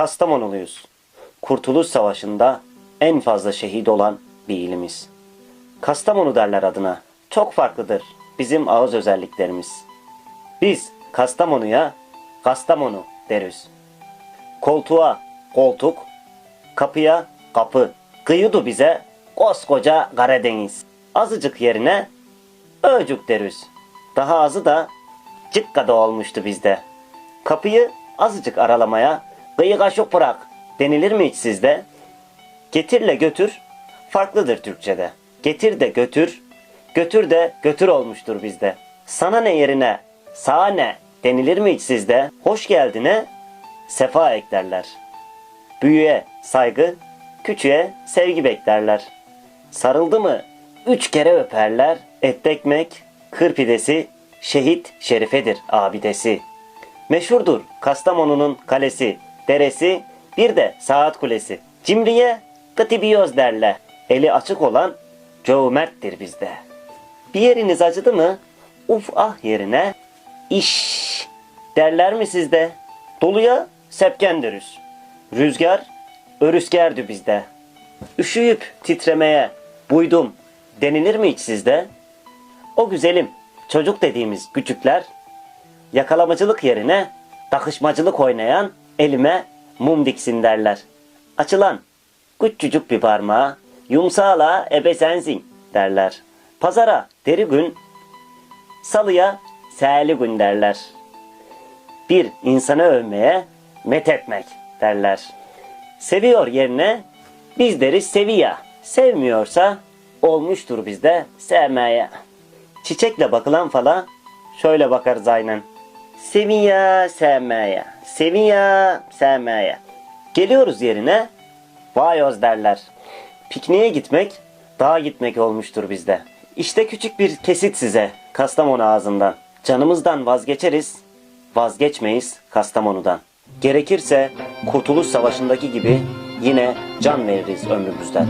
Kastamonuluyuz. Kurtuluş Savaşı'nda en fazla şehit olan bir ilimiz. Kastamonu derler adına. Çok farklıdır bizim ağız özelliklerimiz. Biz Kastamonu'ya Kastamonu deriz. Koltuğa koltuk, kapıya kapı. Kıyıdu bize koskoca Karadeniz. Azıcık yerine öcük deriz. Daha azı da cıkkada olmuştu bizde. Kapıyı azıcık aralamaya kıyı kaşık bırak denilir mi hiç sizde? Getirle götür farklıdır Türkçe'de. Getir de götür, götür de götür olmuştur bizde. Sana ne yerine sağa ne denilir mi hiç sizde? Hoş geldine sefa eklerler. Büyüğe saygı, küçüğe sevgi beklerler. Sarıldı mı üç kere öperler. Et ekmek, kır pidesi, şehit şerifedir abidesi. Meşhurdur Kastamonu'nun kalesi, deresi, bir de saat kulesi. Cimriye kıtibiyoz derler. Eli açık olan cömerttir bizde. Bir yeriniz acıdı mı? Uf ah yerine iş derler mi sizde? Doluya sepken deriz. Rüzgar örüskerdü bizde. Üşüyüp titremeye buydum denilir mi hiç sizde? O güzelim çocuk dediğimiz küçükler yakalamacılık yerine takışmacılık oynayan elime mum diksin derler. Açılan küçücük bir parmağa yumsağla ebe sensin derler. Pazara deri gün, salıya sehli gün derler. Bir insanı övmeye met etmek derler. Seviyor yerine biz deriz seviya. Sevmiyorsa olmuştur bizde sevmeye. Çiçekle bakılan fala şöyle bakarız aynen. Seviya sevmeye. Seviya sevmeye. Geliyoruz yerine vayoz derler. Pikniğe gitmek dağa gitmek olmuştur bizde. İşte küçük bir kesit size Kastamonu ağzından. Canımızdan vazgeçeriz, vazgeçmeyiz Kastamonu'dan. Gerekirse Kurtuluş Savaşı'ndaki gibi yine can veririz ömrümüzden.